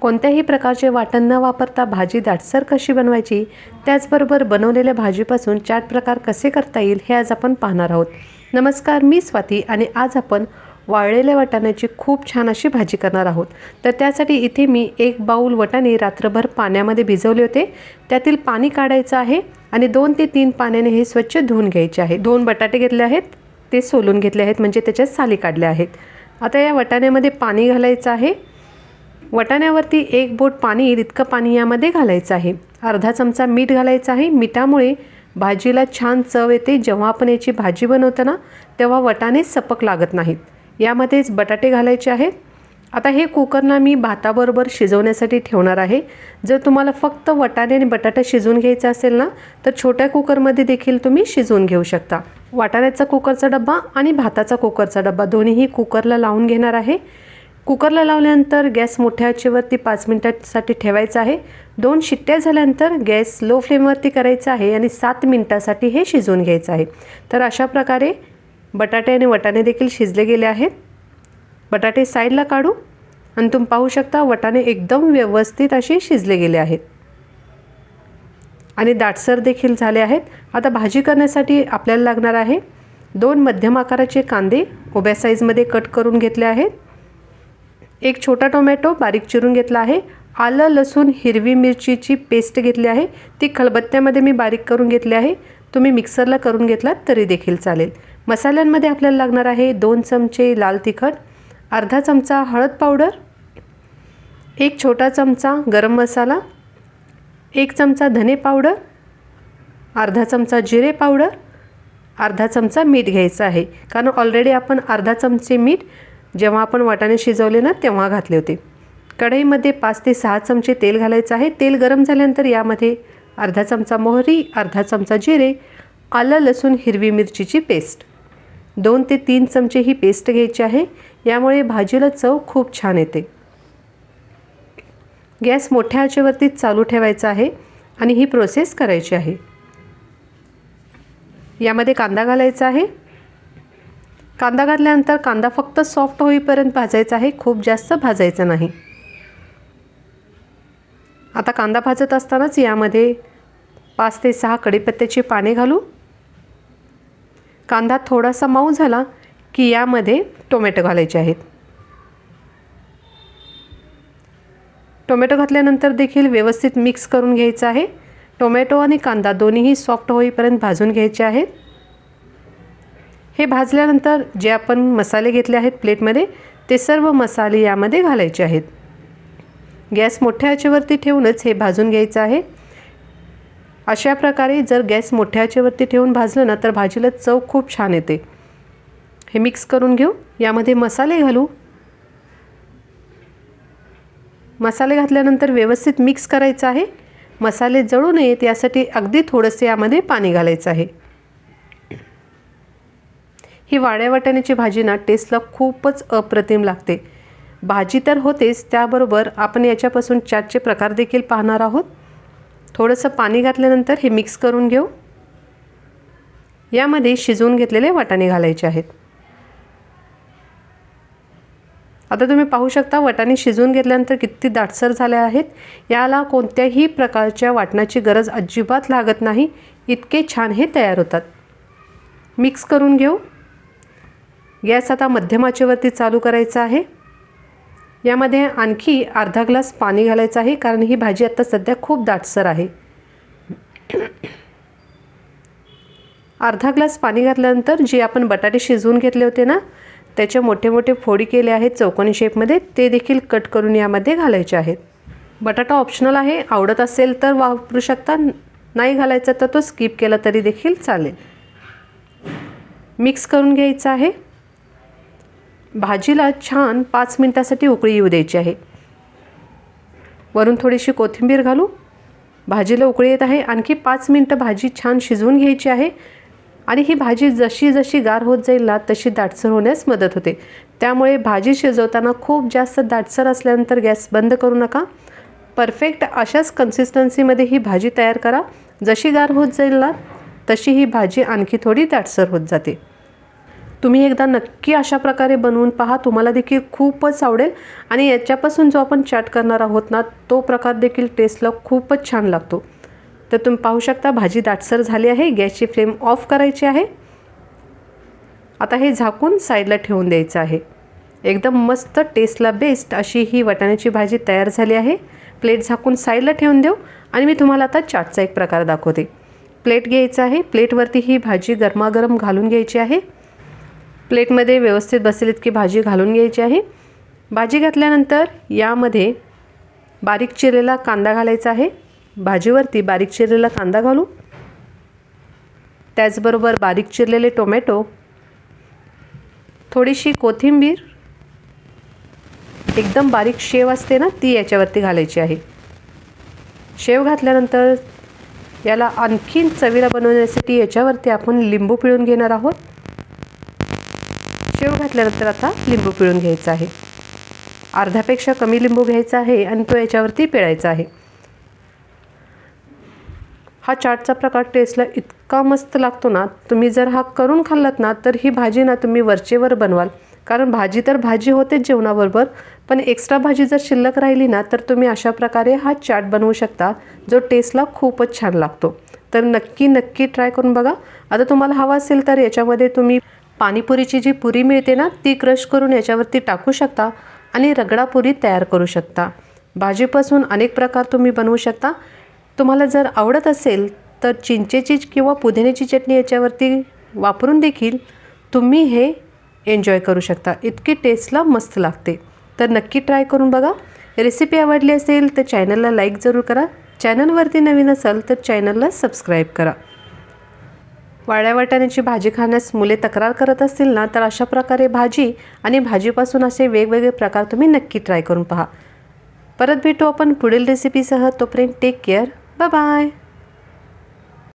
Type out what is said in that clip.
कोणत्याही प्रकारचे वाटण न वापरता भाजी दाटसर कशी बनवायची? त्याचबरोबर बनवलेल्या भाजीपासून चाट प्रकार कसे करता येईल हे आज आपण पाहणार आहोत. नमस्कार मी स्वाती आणि आज आपण वाळलेल्या वाटाण्याची खूप छान अशी भाजी करणार आहोत. तर त्यासाठी इथे मी एक बाऊल वटाणे रात्रभर पाण्यामध्ये भिजवले होते. त्यातील पाणी काढायचं आहे आणि दोन ते तीन पाण्याने हे स्वच्छ धुवून घ्यायचे आहे. दोन बटाटे घेतले आहेत ते सोलून घेतले आहेत म्हणजे त्याच्यात साली काढल्या आहेत. आता या वटाण्यामध्ये पाणी घालायचं आहे. वटाण्यावरती एक बोट पाणी येईल इतकं पाणी यामध्ये घालायचं आहे. अर्धा चमचा मीठ घालायचं आहे. मिठामुळे भाजीला छान चव येते. जेव्हा आपण याची भाजी बनवतो ना तेव्हा वटाणे सपक लागत नाहीत. यामध्येच बटाटे घालायचे आहेत. आता हे कुकरना मी भाताबरोबर शिजवण्यासाठी ठेवणार आहे. जर तुम्हाला फक्त वटाणे आणि बटाटा शिजवून घ्यायचा असेल ना तर छोट्या कुकरमध्ये देखील तुम्ही शिजवून घेऊ शकता. वाटाण्याचा कुकरचा डब्बा आणि भाताचा कुकरचा डब्बा दोन्हीही कुकरला लावून घेणार आहे. कुकरला लावल्यानंतर गॅस मोठ्या आचेवरती पाच मिनटासाठी ठेवायचा आहे. दोन शिट्ट्या झाल्यानंतर गॅस लो फ्लेमवरती करायचा आहे आणि सात मिनटासाठी हे शिजवून घ्यायचं आहे. तर अशा प्रकारे बटाटे आणि वटाणे देखील शिजले गेले आहेत. बटाटे साईडला काढू आणि तुम्ही पाहू शकता वटाणे एकदम व्यवस्थित असे शिजले गेले आहेत. आणि दाटसर देखील झाले आहेत. आता भाजी करण्यासाठी आपल्याला लागणार आहे दोन मध्यम आकाराचे कांदे उभ्या साईजमध्ये कट करून घेतले आहेत. एक छोटा टोमॅटो बारीक चिरून घेतला आहे. आलं लसूण हिरवी मिरचीची पेस्ट घेतली आहे. ती खलबत्त्यामध्ये मी बारीक करून घेतली आहे. तुम्ही मिक्सरला करून घेतलात तरी देखील चालेल. मसाल्यांमध्ये आपल्याला लागणार आहे दोन चमचे लाल तिखट अर्धा चमचा हळद पावडर एक छोटा चमचा गरम मसाला एक चमचा धने पावडर अर्धा चमचा जिरे पावडर अर्धा चमचा मीठ घ्यायचं आहे. कारण ऑलरेडी आपण अर्धा चमचे मीठ जेव्हा आपण वाटाणे शिजवले ना तेव्हा घातले होते. कढईमध्ये पाच ते सहा चमचे तेल घालायचं आहे. तेल गरम झाल्यानंतर यामध्ये अर्धा चमचा मोहरी अर्धा चमचा जिरे आलं लसूण हिरवी मिरचीची पेस्ट. दोन ते तीन चमचे ही पेस्ट घ्यायची आहे. यामुळे भाजीला चव खूप छान येते. गॅस मोठ्या आचेवरती चालू ठेवायचा आहे आणि ही प्रोसेस करायची आहे. यामध्ये कांदा घालायचा आहे. कांदा घातल्यानंतर कांदा फक्त सॉफ्ट होईपर्यंत भाजायचा आहे खूप जास्त भाजायचा नाही. आता कांदा भाजत असतानाच यामध्ये पाच ते सहा कढीपत्त्याची पाने घालू. कांदा थोडासा मऊ झाला की यामध्ये टोमॅटो घालायचे आहेत. टोमॅटो घातल्यानंतर देखील व्यवस्थित मिक्स करून घ्यायचं आहे. टोमॅटो आणि कांदा दोन्हीही सॉफ्ट होईपर्यंत भाजून घ्यायचे आहेत. हे भाजल्यानंतर जे आपण मसाले घेतले आहेत प्लेटमध्ये ते सर्व मसाले यामध्ये घालायचे आहेत. गॅस मोठ्या आचेवरती ठेवूनच हे भाजून घ्यायचं आहे. अशा प्रकारे जर गॅस मोठ्या आचेवरती ठेवून भाजलं ना तर भाजीला चव खूप छान येते. हे मिक्स करून घेऊ. यामध्ये मसाले घालू. मसाले घातल्यानंतर व्यवस्थित मिक्स करायचं आहे. मसाले जळू नयेत यासाठी अगदी थोडंसं यामध्ये पाणी घालायचं आहे. ही वाड्या भाजी ना टेस्टला खूपच अप्रतिम लागते. भाजी तर होतेच त्याबरोबर आपण याच्यापासून चाटचे प्रकार देखील पाहणार आहोत. थोडंसं पाणी घातल्यानंतर हे मिक्स करून घेऊ. यामध्ये शिजवून घेतलेले वाटाणे घालायचे आहेत. आता तुम्ही पाहू शकता वाटाणे शिजवून घेतल्यानंतर किती दाटसर झाल्या आहेत. याला कोणत्याही प्रकारच्या वाटणाची गरज अजिबात लागत नाही. इतके छान हे तयार होतात. मिक्स करून घेऊ. गॅस आता मध्यम आचेवरती चालू करायचा आहे. यामध्ये आणखी अर्धा ग्लास पाणी घालायचं आहे कारण ही भाजी आता सध्या खूप दाटसर आहे. अर्धा ग्लास पाणी घातल्यानंतर जे आपण बटाटे शिजवून घेतले होते ना त्याचे मोठे मोठे फोडी केले आहेत चौकोनी शेपमध्ये ते देखील कट करून यामध्ये घालायचे आहेत. बटाटा ऑप्शनल आहे आवडत असेल तर वापरू शकता नाही घालायचा तर तो स्किप केला तरी देखील चालेल. मिक्स करून घ्यायचं आहे. भाजीला छान पाच मिनटासाठी उकळी येऊ द्यायची आहे. वरून थोडीशी कोथिंबीर घालू. भाजीला उकळी येत आहे. आणखी पाच मिनटं भाजी छान शिजवून घ्यायची आहे. आणि ही भाजी जशी जशी गार होत जाईल ना तशी दाटसर होण्यास मदत होते. त्यामुळे भाजी शिजवताना खूप जास्त दाटसर असल्यानंतर गॅस बंद करू नका. परफेक्ट अशाच कन्सिस्टन्सीमध्ये ही भाजी तयार करा. जशी गार होत जाईल ना तशी ही भाजी आणखी थोडी दाटसर होत जाते. तुम्ही एकदा नक्की अशा प्रकारे बनवून पहा. तुम्हाला देखील खूपच आवडेल. आणि याच्यापासून जो आपण चाट करणार आहोत ना तो प्रकार देखील टेस्टला खूपच छान लागतो. तर तुम्ही पाहू शकता भाजी दाटसर झाली आहे. गॅसची फ्लेम ऑफ करायची आहे. आता हे झाकून साईडला ठेवून द्यायचं आहे. एकदम मस्त टेस्टला बेस्ट अशी ही वाटाण्याची भाजी तयार झाली आहे. प्लेट झाकून साईडला ठेवून देऊ. आणि मी तुम्हाला आता चाटचा एक प्रकार दाखवते. प्लेट घ्यायचा आहे. प्लेटवरती ही भाजी गरमागरम घालून घ्यायची आहे. प्लेटमध्ये व्यवस्थित बसेल इतकी भाजी घालून घ्यायची आहे. भाजी घातल्यानंतर यामध्ये बारीक चिरलेला कांदा घालायचा आहे. भाजीवरती बारीक चिरलेला कांदा घालू. त्याचबरोबर बारीक चिरलेले टोमॅटो. थोडीशी कोथिंबीर. एकदम बारीक शेव असते ना ती याच्यावरती घालायची आहे. शेव घातल्यानंतर याला आणखीन चवीला बनवण्यासाठी याच्यावरती आपण लिंबू पिळून घेणार आहोत. शेव घातल्यानंतर आता लिंबू पिळून घ्यायचा आहे. अर्ध्यापेक्षा कमी लिंबू घ्यायचा आहे आणि तो याच्यावरती पिळायचा आहे. हा चाटचा प्रकार टेस्टला इतका मस्त लागतो ना तुम्ही जर हा करून खाल्लात ना तर ही भाजी ना तुम्ही वरचेवर बनवाल. कारण भाजी तर भाजी होतेच जेवणाबरोबर पण एक्स्ट्रा भाजी जर शिल्लक राहिली ना तर तुम्ही अशा प्रकारे हा चाट बनवू शकता जो टेस्टला खूपच छान लागतो. तर नक्की नक्की ट्राय करून बघा. आता तुम्हाला हवा असेल तर याच्यामध्ये तुम्ही पाणीपुरीची जी पुरी मिळते ना ती क्रश करून याच्यावरती टाकू शकता आणि रगडापुरी तयार करू शकता. भाजीपासून अनेक प्रकार तुम्ही बनवू शकता. तुम्हाला जर आवडत असेल तर चिंचेची किंवा पुदिन्याची चटणी याच्यावरती वापरून देखील तुम्ही हे एन्जॉय करू शकता. इतकी टेस्टला मस्त लागते. तर नक्की ट्राय करून बघा. रेसिपी आवडली असेल तर चॅनलला लाईक जरूर करा. चॅनलवरती नवीन असाल तर चॅनलला सबस्क्राईब करा. वाळ्या वाटाण्याची भाजी खाण्यास मुले तक्रार करत असतील ना तर अशा प्रकारे भाजी आणि भाजीपासून असे वेगवेगळे प्रकार तुम्ही नक्की ट्राय करून पहा. परत भेटू आपण पुढील रेसिपीसह तोपर्यंत टेक केअर बाय बाय